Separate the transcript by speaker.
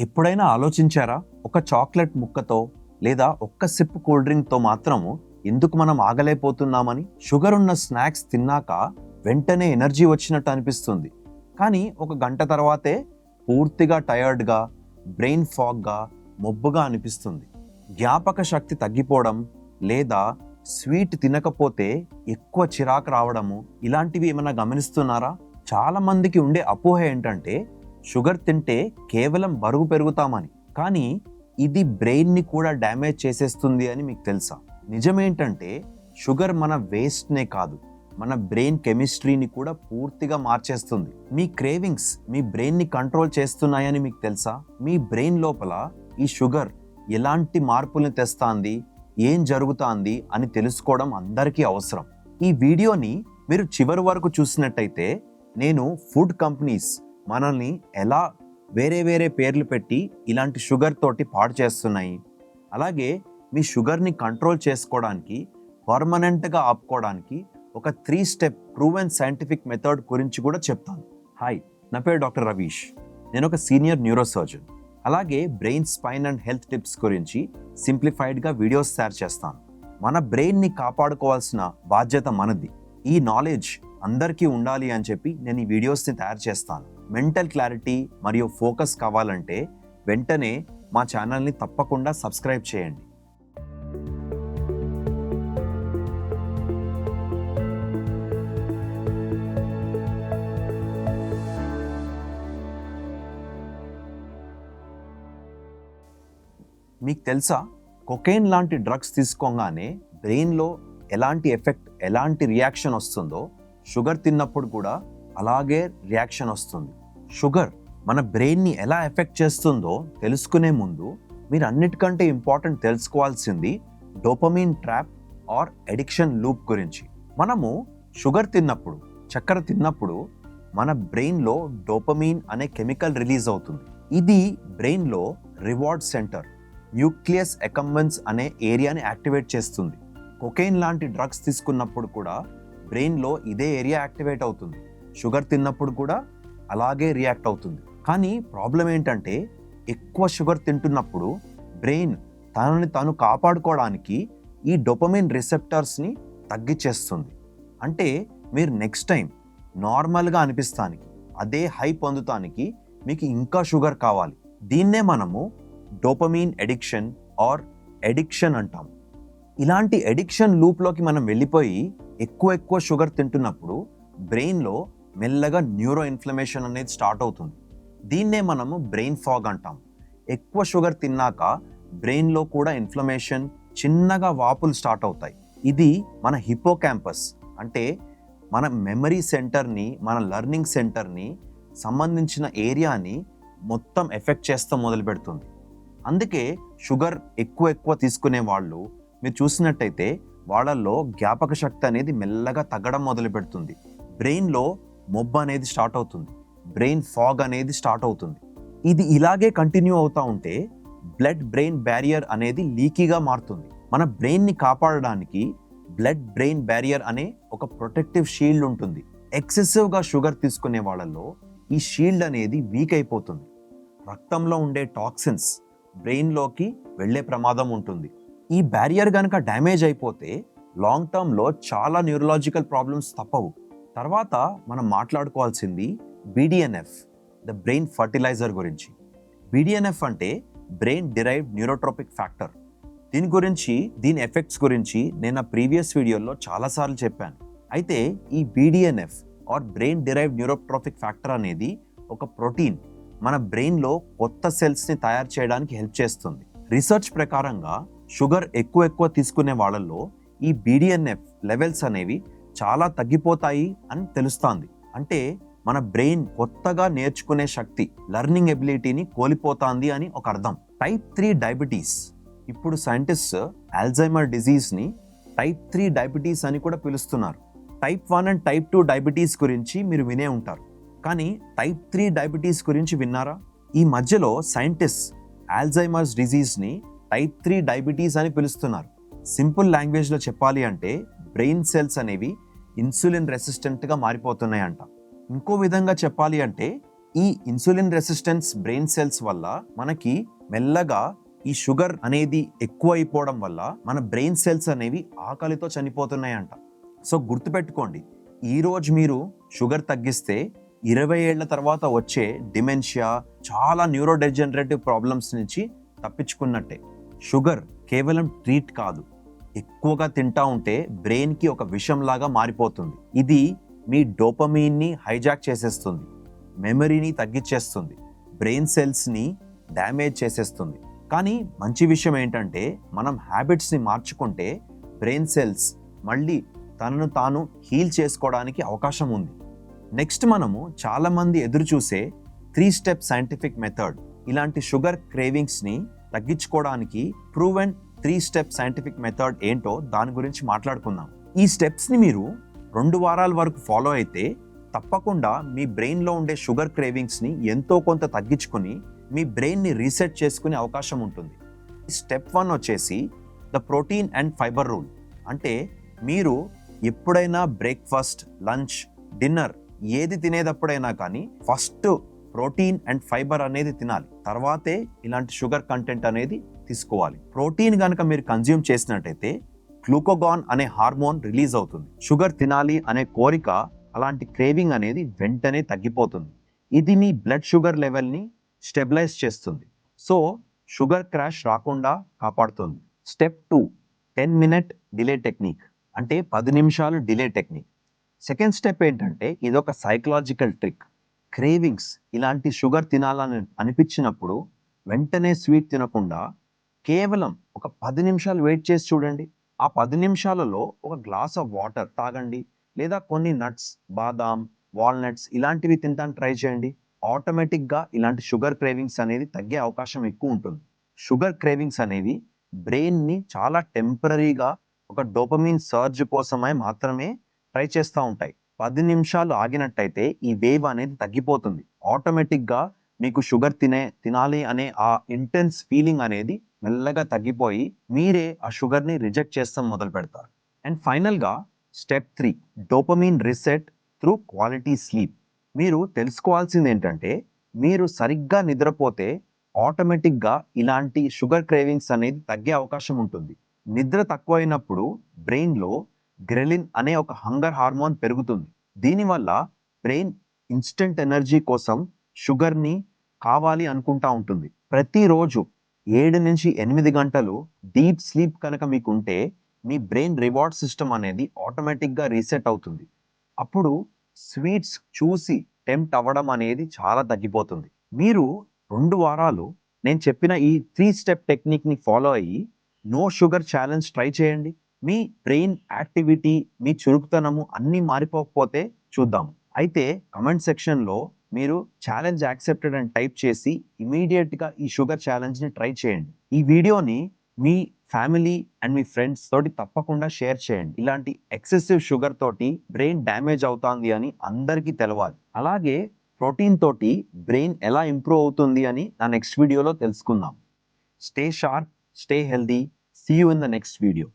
Speaker 1: ఎప్పుడైనా ఆలోచించారా? ఒక చాక్లెట్ ముక్కతో లేదా ఒక్క సిప్ కూల్ డ్రింక్తో మాత్రము ఎందుకు మనం ఆగలేకపోతున్నామని? షుగర్ ఉన్న స్నాక్స్ తిన్నాక వెంటనే ఎనర్జీ వచ్చినట్టు అనిపిస్తుంది. కానీ ఒక గంట తర్వాతే పూర్తిగా టయర్డ్గా బ్రెయిన్ ఫాగ్గా మొబ్బుగా అనిపిస్తుంది. జ్ఞాపక శక్తి తగ్గిపోవడం లేదా స్వీట్ తినకపోతే ఎక్కువ చిరాకు రావడము ఇలాంటివి ఏమైనా గమనిస్తున్నారా? చాలామందికి ఉండే అపోహ ఏంటంటే షుగర్ తింటే కేవలం బరువు పెరుగుతామని కానీ ఇది బ్రెయిన్ని కూడా డ్యామేజ్ చేసేస్తుంది అని మీకు తెలుసా? నిజమేంటంటే షుగర్ మన వేస్ట్నే కాదు మన బ్రెయిన్ కెమిస్ట్రీని కూడా పూర్తిగా మార్చేస్తుంది. మీ క్రేవింగ్స్ మీ బ్రెయిన్ని కంట్రోల్ చేస్తున్నాయని మీకు తెలుసా? మీ బ్రెయిన్ లోపల ఈ షుగర్ ఎలాంటి మార్పుల్ని తెస్తాంది ఏం జరుగుతాంది అని తెలుసుకోవడం అందరికీ అవసరం. ఈ వీడియోని మీరు చివరి వరకు చూసినట్టయితే నేను ఫుడ్ కంపెనీస్ మనల్ని ఎలా వేరే వేరే పేర్లు పెట్టి ఇలాంటి షుగర్ తోటి పాడు చేస్తున్నాయి. అలాగే మీ షుగర్ని కంట్రోల్ చేసుకోవడానికి పర్మనెంట్గా ఆపుకోవడానికి ఒక three step proven scientific method గురించి కూడా చెప్తాను. హాయ్ నా పేరు డాక్టర్ రవీష్. నేను ఒక సీనియర్ న్యూరోసర్జన్. అలాగే brain spine and health tips గురించి సింప్లిఫైడ్గా వీడియోస్ తయారు చేస్తాను. మన బ్రెయిన్ని కాపాడుకోవాల్సిన బాధ్యత మనది. ఈ నాలెడ్జ్ అందరికీ ఉండాలి అని చెప్పి నేను ఈ వీడియోస్ని తయారు చేస్తాను. మెంటల్ క్లారిటీ మరియు ఫోకస్ కావాలంటే వెంటనే మా ఛానల్ని తప్పకుండా సబ్స్క్రైబ్ చేయండి. మీకు తెలుసా? కొకేన్ లాంటి డ్రగ్స్ తీసుకోగానే బ్రెయిన్లో ఎలాంటి ఎఫెక్ట్ ఎలాంటి రియాక్షన్ వస్తుందో షుగర్ తిన్నప్పుడు కూడా అలాగే రియాక్షన్ వస్తుంది. షుగర్ మన బ్రెయిన్ని ఎలా ఎఫెక్ట్ చేస్తుందో తెలుసుకునే ముందు మీరు అన్నిటికంటే ఇంపార్టెంట్ తెలుసుకోవాల్సింది dopamine trap or addiction loop గురించి. మనము షుగర్ తిన్నప్పుడు చక్కెర తిన్నప్పుడు మన బ్రెయిన్లో డోపమీన్ అనే కెమికల్ రిలీజ్ అవుతుంది. ఇది బ్రెయిన్లో రివార్డ్ సెంటర్ న్యూక్లియస్ ఎకంబెన్స్ అనే ఏరియాని యాక్టివేట్ చేస్తుంది. కొకెయిన్ లాంటి డ్రగ్స్ తీసుకున్నప్పుడు కూడా బ్రెయిన్లో ఇదే ఏరియా యాక్టివేట్ అవుతుంది. షుగర్ తిన్నప్పుడు కూడా అలాగే రియాక్ట్ అవుతుంది. కానీ ప్రాబ్లం ఏంటంటే ఎక్కువ షుగర్ తింటున్నప్పుడు బ్రెయిన్ తనని తాను కాపాడుకోవడానికి ఈ డొపమైన్ రిసెప్టర్స్ని తగ్గిచ్చేస్తుంది. అంటే మీరు నెక్స్ట్ టైం నార్మల్గా అనిపిస్తానికి అదే హై పొందుతానికి మీకు ఇంకా షుగర్ కావాలి. దీన్నే మనము డోపమీన్ ఎడిక్షన్ ఆర్ ఎడిక్షన్ అంటాం. ఇలాంటి ఎడిక్షన్ లూప్లోకి మనం వెళ్ళిపోయి ఎక్కువ ఎక్కువ షుగర్ తింటున్నప్పుడు బ్రెయిన్లో మెల్లగా న్యూరో ఇన్ఫ్లమేషన్ అనేది స్టార్ట్ అవుతుంది. దీన్నే మనము బ్రెయిన్ ఫాగ్ అంటాం. ఎక్కువ షుగర్ తిన్నాక బ్రెయిన్లో కూడా ఇన్ఫ్లమేషన్ చిన్నగా వాపులు స్టార్ట్ అవుతాయి. ఇది మన హిపో క్యాంపస్ అంటే మన మెమరీ సెంటర్ని మన లెర్నింగ్ సెంటర్ని సంబంధించిన ఏరియాని మొత్తం ఎఫెక్ట్ చేస్తూ మొదలు పెడుతుంది. అందుకే షుగర్ ఎక్కువ ఎక్కువ తీసుకునే వాళ్ళు మీరు చూసినట్టయితే వాళ్ళల్లో జ్ఞాపక శక్తి అనేది మెల్లగా తగ్గడం మొదలు పెడుతుంది. బ్రెయిన్లో మొబ్బ అనేది స్టార్ట్ అవుతుంది. బ్రెయిన్ ఫాగ్ అనేది స్టార్ట్ అవుతుంది. ఇది ఇలాగే కంటిన్యూ అవుతూ ఉంటే బ్లడ్ బ్రెయిన్ బ్యారియర్ అనేది లీకీగా మారుతుంది. మన బ్రెయిన్ని కాపాడడానికి బ్లడ్ బ్రెయిన్ బ్యారియర్ అనే ఒక ప్రొటెక్టివ్ షీల్డ్ ఉంటుంది. ఎక్సెసివ్గా షుగర్ తీసుకునే వాళ్ళల్లో ఈ షీల్డ్ అనేది వీక్ అయిపోతుంది. రక్తంలో ఉండే టాక్సిన్స్ బ్రెయిన్లోకి వెళ్ళే ప్రమాదం ఉంటుంది. ఈ బ్యారియర్ కనుక డ్యామేజ్ అయిపోతే లాంగ్ టర్మ్లో చాలా న్యూరలాజికల్ ప్రాబ్లమ్స్ తప్పవు. తర్వాత మనం మాట్లాడుకోవాల్సింది బీడిఎన్ఎఫ్ ద బ్రెయిన్ ఫర్టిలైజర్ గురించి. బీడిఎన్ఎఫ్ అంటే బ్రెయిన్ డిరైవ్డ్ న్యూరోట్రోపిక్ ఫ్యాక్టర్ దీని గురించి దీని ఎఫెక్ట్స్ గురించి నేను నా ప్రీవియస్ వీడియోలో చాలాసార్లు చెప్పాను. అయితే ఈ BDNF or brain derived neurotrophic factor అనేది ఒక ప్రోటీన్ మన బ్రెయిన్లో కొత్త సెల్స్ని తయారు చేయడానికి హెల్ప్ చేస్తుంది. రీసెర్చ్ ప్రకారంగా షుగర్ ఎక్కువ ఎక్కువ తీసుకునే వాళ్ళల్లో ఈ బీడిఎన్ఎఫ్ లెవెల్స్ అనేవి చాలా తగ్గిపోతాయి అని తెలుస్తోంది. అంటే మన బ్రెయిన్ కొత్తగా నేర్చుకునే శక్తి లెర్నింగ్ ఎబిలిటీని కోల్పోతాంది అని ఒక అర్థం. Type three diabetes. ఇప్పుడు సైంటిస్ట్ ఆల్జైమర్ డిజీజ్ని టైప్ త్రీ డయాబెటీస్ అని కూడా పిలుస్తున్నారు. Type one and type two diabetes గురించి మీరు వినే ఉంటారు. కానీ టైప్ త్రీ డయాబెటీస్ గురించి విన్నారా? ఈ మధ్యలో సైంటిస్ట్ ఆల్జైమర్స్ డిజీజ్ని టైప్ త్రీ డయాబెటీస్ అని పిలుస్తున్నారు. సింపుల్ లాంగ్వేజ్లో చెప్పాలి అంటే బ్రెయిన్ సెల్స్ అనేవి ఇన్సులిన్ రెసిస్టెంట్గా మారిపోతున్నాయంట. ఇంకో విధంగా చెప్పాలి అంటే ఈ ఇన్సులిన్ రెసిస్టెన్స్ బ్రెయిన్ సెల్స్ వల్ల మనకి మెల్లగా ఈ షుగర్ అనేది ఎక్కువ అయిపోవడం వల్ల మన బ్రెయిన్ సెల్స్ అనేవి ఆకలితో చనిపోతున్నాయంట. సో గుర్తుపెట్టుకోండి ఈరోజు మీరు షుగర్ తగ్గిస్తే ఇరవై ఏళ్ళ తర్వాత వచ్చే డిమెన్షియా చాలా న్యూరోడెజనరేటివ్ ప్రాబ్లమ్స్ నుంచి తప్పించుకున్నట్టే. షుగర్ కేవలం ట్రీట్ కాదు. ఎక్కువగా తింటా ఉంటే బ్రెయిన్కి ఒక విషంలాగా మారిపోతుంది. ఇది మీ డోపమీన్ని హైజాక్ చేసేస్తుంది. మెమరీని తగ్గించేస్తుంది బ్రెయిన్ సెల్స్ని డ్యామేజ్ చేసేస్తుంది. కానీ మంచి విషయం ఏంటంటే మనం హ్యాబిట్స్ని మార్చుకుంటే బ్రెయిన్ సెల్స్ మళ్ళీ తనను తాను హీల్ చేసుకోవడానికి అవకాశం ఉంది. నెక్స్ట్ మనము చాలామంది ఎదురు చూసే త్రీ స్టెప్ సైంటిఫిక్ మెథడ్. ఇలాంటి షుగర్ క్రేవింగ్స్ని తగ్గించుకోవడానికి proven three step scientific method ఏంటో దాని గురించి మాట్లాడుకుందాం. ఈ స్టెప్స్ని మీరు రెండు వారాల వరకు ఫాలో అయితే తప్పకుండా మీ బ్రెయిన్లో ఉండే షుగర్ క్రేవింగ్స్ని ఎంతో కొంత తగ్గించుకుని మీ బ్రెయిన్ని రీసెట్ చేసుకునే అవకాశం ఉంటుంది. స్టెప్ వన్ వచ్చేసి the protein and fibre rule. అంటే మీరు ఎప్పుడైనా బ్రేక్ఫాస్ట్ లంచ్ డిన్నర్ ఏది తినేటప్పుడైనా కానీ ఫస్ట్ ప్రోటీన్ అండ్ ఫైబర్ అనేది తినాలి. తర్వాతే ఇలాంటి షుగర్ కంటెంట్ అనేది తీసుకోవాలి. ప్రోటీన్ కనుక మీరు కన్జ్యూమ్ చేసినట్టయితే గ్లూకోగాన్ అనే హార్మోన్ రిలీజ్ అవుతుంది. షుగర్ తినాలి అనే కోరిక అలాంటి క్రేవింగ్ అనేది వెంటనే తగ్గిపోతుంది. ఇది మీ బ్లడ్ షుగర్ లెవెల్ని స్టెబిలైజ్ చేస్తుంది. సో షుగర్ క్రాష్ రాకుండా కాపాడుతుంది. Step two ten minute delay technique అంటే పది నిమిషాలు డిలే టెక్నిక్. సెకండ్ స్టెప్ ఏంటంటే ఇది ఒక సైకలాజికల్ ట్రిక్. క్రేవింగ్స్ ఇలాంటి షుగర్ తినాలని అనిపించినప్పుడు వెంటనే స్వీట్ తినకుండా కేవలం ఒక పది నిమిషాలు వెయిట్ చేసి చూడండి. ఆ పది నిమిషాలలో ఒక గ్లాస్ ఆఫ్ వాటర్ తాగండి. లేదా కొన్ని నట్స్ బాదాం వాల్నట్స్ ఇలాంటివి తింటాను ట్రై చేయండి. ఆటోమేటిక్గా ఇలాంటి షుగర్ క్రేవింగ్స్ అనేది తగ్గే అవకాశం ఎక్కువ ఉంటుంది. షుగర్ క్రేవింగ్స్ అనేవి బ్రెయిన్ని చాలా టెంపరీగా ఒక డోపమిన్ సర్జ్ కోసమై మాత్రమే ట్రై చేస్తూ ఉంటాయి. పది నిమిషాలు ఆగినట్టయితే ఈ వేవ్ అనేది తగ్గిపోతుంది. ఆటోమేటిక్గా మీకు షుగర్ తినే తినాలి అనే ఆ ఇంటెన్స్ ఫీలింగ్ అనేది మెల్లగా తగ్గిపోయి మీరే ఆ షుగర్ని రిజెక్ట్ చేస్తాం మొదలు పెడతారు. అండ్ ఫైనల్గా step three dopamine reset through quality sleep. మీరు తెలుసుకోవాల్సింది ఏంటంటే మీరు సరిగ్గా నిద్రపోతే ఆటోమేటిక్గా ఇలాంటి షుగర్ క్రేవింగ్స్ అనేది తగ్గే అవకాశం ఉంటుంది. నిద్ర తక్కువైనప్పుడు బ్రెయిన్లో గ్రెలిన్ అనే ఒక హంగర్ హార్మోన్ పెరుగుతుంది. దీనివల్ల బ్రెయిన్ ఇన్స్టెంట్ ఎనర్జీ కోసం షుగర్ని కావాలి అనుకుంటా ఉంటుంది. ప్రతిరోజు ఏడు నుంచి ఎనిమిది గంటలు డీప్ స్లీప్ కనుక మీకు ఉంటే మీ బ్రెయిన్ రివార్డ్ సిస్టమ్ అనేది ఆటోమేటిక్గా రీసెట్ అవుతుంది. అప్పుడు స్వీట్స్ చూసి టెంప్ట్ అవ్వడం అనేది చాలా తగ్గిపోతుంది. మీరు రెండు వారాలు నేను చెప్పిన ఈ త్రీ స్టెప్ టెక్నిక్ని ఫాలో అయ్యి నో షుగర్ ఛాలెంజ్ ట్రై చేయండి. మీ బ్రెయిన్ యాక్టివిటీ మీ చురుకుతనము అన్నీ మారిపోకపోతే చూద్దాం. అయితే కమెంట్ సెక్షన్లో మీరు ఛాలెంజ్ యాక్సెప్టెడ్ అని టైప్ చేసి ఇమీడియట్గా ఈ షుగర్ ఛాలెంజ్ని ట్రై చేయండి. ఈ వీడియోని మీ ఫ్యామిలీ అండ్ మీ ఫ్రెండ్స్ తోటి తప్పకుండా షేర్ చేయండి. ఇలాంటి ఎక్సెసివ్ షుగర్ తోటి బ్రెయిన్ డ్యామేజ్ అవుతుంది అని అందరికీ తెలవాలి. అలాగే ప్రోటీన్ తోటి బ్రెయిన్ ఎలా ఇంప్రూవ్ అవుతుంది అని నా నెక్స్ట్ వీడియోలో తెలుసుకుందాం. Stay sharp stay healthy see you in the next video